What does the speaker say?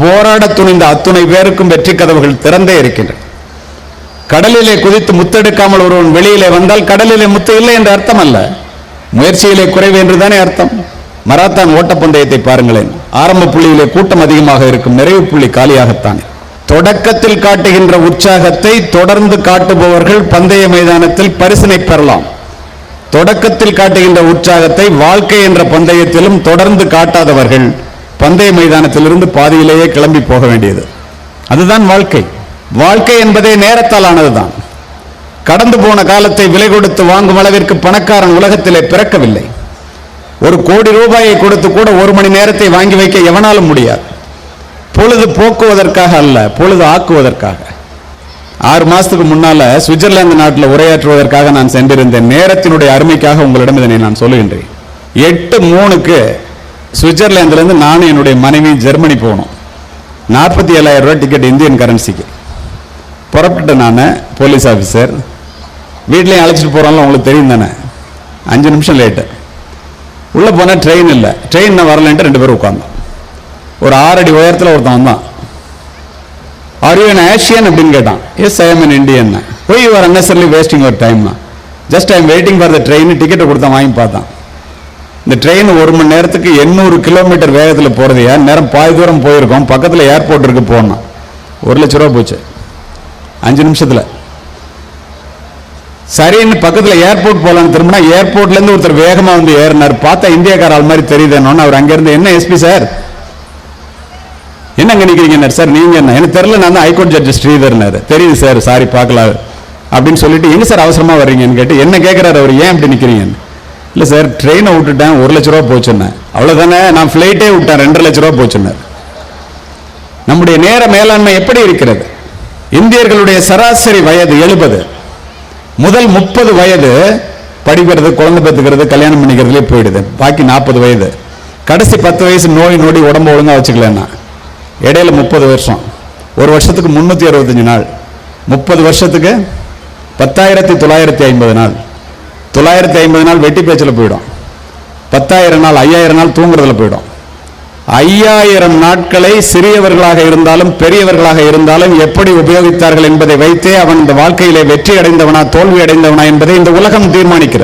போராட துணிந்த அத்துணை பேருக்கும் வெற்றி கதவுகள் திறந்தே இருக்கின்றன. கடலிலே குதித்து முத்தெடுக்காமல் ஒருவன் வெளியிலே வந்தால் கடலிலே முத்து இல்லை என்ற அர்த்தம் அல்ல முயற்சியிலே குறைவு என்றுதானே அர்த்தம்? மராத்தான் ஓட்டப்பந்தயத்தை பாருங்களேன். ஆரம்ப புள்ளியிலே கூட்டம் அதிகமாக இருக்கும். நிறைவு புள்ளி காலியாகத்தான். தொடக்கத்தில் காட்டுகின்ற உற்சாகத்தை தொடர்ந்து காட்டுபவர்கள் பந்தய மைதானத்தில் பரிசனை பெறலாம். தொடக்கத்தில் காட்டுகின்ற உற்சாகத்தை வாழ்க்கை என்ற பந்தயத்திலும் தொடர்ந்து காட்டாதவர்கள் பந்தய மைதானத்திலிருந்து பாதியிலேயே கிளம்பி போக வேண்டியது. அதுதான் வாழ்க்கை. வாழ்க்கை என்பதே நேரத்தால் ஆனதுதான். கடந்து போன காலத்தை விலை கொடுத்து வாங்கும் அளவிற்கு பணக்காரன் உலகத்திலே பிறக்கவில்லை. ஒரு கோடி ரூபாயை கொடுத்து கூட ஒரு மணி நேரத்தை வாங்கி வைக்க எவனாலும் முடியாது. பொழுது போக்குவதற்காக அல்ல பொழுது ஆக்குவதற்காக. ஆறு மாசத்துக்கு முன்னால சுவிட்சர்லாந்து நாட்டில் உரையாற்றுவதற்காக நான் சென்றிருந்தேன். நேரத்தினுடைய அருமைக்காக உங்களிடம் இதனை நான் சொல்லுகின்றேன். எட்டு மூணுக்கு சுவிட்சர்லேந்துலேருந்து நானும் என்னுடைய மனைவி ஜெர்மனி போகணும். நாற்பத்தி ஏழாயிரம் ரூபாய் டிக்கெட் இந்தியன் கரன்சிக்கு புறப்பட்டு நான் போலீஸ் ஆஃபீஸர் வீட்லேயும் அழைச்சிட்டு போகிறாங்களோ உங்களுக்கு தெரியும் தானே. அஞ்சு நிமிஷம் லேட்டு உள்ளே போனால் ட்ரெயின் இல்லை. ட்ரெயின் நான் வரலன்ட்டு ரெண்டு பேரும் உட்காந்தோம் ஒரு ஆறடி உயரத்தில் ஒருத்தன் வந்தான். ஆர் யூ an ஆசியன் அப்படின்னு கேட்டான். Yes I am an Indian why you are unnecessarily wasting ஒரு time just I'm waiting for the train டிக்கெட்டை கொடுத்தான் வாங்கி பார்த்தான். இந்த ட்ரெயின் ஒரு மணி நேரத்துக்கு எண்ணூறு கிலோமீட்டர் வேகத்தில் போகிறது ஏன்? நேரம் பாதி தூரம் போயிருக்கோம். பக்கத்தில் ஏர்போர்ட் இருக்கு போனோம் ஒரு லட்ச ரூபா போச்சு. அஞ்சு நிமிஷத்தில். சரின்னு பக்கத்தில் ஏர்போர்ட் போகலான்னு திரும்பினா ஏர்போர்ட்லேருந்து ஒருத்தர் வேகமாக வந்து ஏறினார். பார்த்தா இந்தியாக்கார ஆள் மாதிரி தெரியுதுன்னு அவர் அங்கேருந்து என்ன எஸ்பி சார்? என்ன அங்கே நிக்கிறீங்க சார்? நீங்கள் என்ன? எனக்கு தெரியல நான் தான் ஹைகோர்ட் ஜட்ஜ் ஸ்ரீதர்னாரு. தெரியுது சார் சாரி பார்க்கலாம் அப்படின்னு சொல்லிட்டு எங்கே சார் அவசரமாக வர்றீங்கன்னு கேட்டு என்ன கேட்குறாரு அவர்? ஏன் இப்படி நிற்கிறீங்கன்னு இல்லை சார் ட்ரெயினை விட்டுட்டேன் ஒரு லட்ச ரூபா போச்சுன்னேன் அவ்வளோதானே நான் ஃப்ளைட்டே விட்டேன் ரெண்டரை லட்ச ரூபா போச்சுன்னார் நம்முடைய நேர மேலாண்மை எப்படி இருக்கிறது? இந்தியர்களுடைய சராசரி வயது எழுபது. முதல் முப்பது வயது படிக்கிறது குழந்தை பெற்றுக்கிறது கல்யாணம் பண்ணிக்கிறதுலே போயிடுது. பாக்கி நாற்பது வயது. கடைசி பத்து வயசு நோய் நொடி உடம்பு ஒழுங்கா வச்சுக்கலன்னா இடையில முப்பது வருஷம். ஒரு வருஷத்துக்கு முந்நூற்றி அறுபத்தஞ்சு நாள். முப்பது வருஷத்துக்கு பத்தாயிரத்தி தொள்ளாயிரத்தி ஐம்பது நாள். தொள்ளாயிரத்தி ஐம்பது நாள் வெட்டி பேச்சில் போயிடும். பத்தாயிரம் நாள் ஐயாயிரம் நாள் தூங்குறதுல போயிடும். ஐயாயிரம் நாட்களை சிறியவர்களாக இருந்தாலும் பெரியவர்களாக இருந்தாலும் எப்படி உபயோகித்தார்கள் என்பதை வைத்தே அவன் இந்த வாழ்க்கையிலே வெற்றி அடைந்தவனா தோல்வி அடைந்தவனா என்பதை இந்த உலகம் தீர்மானிக்கிறது.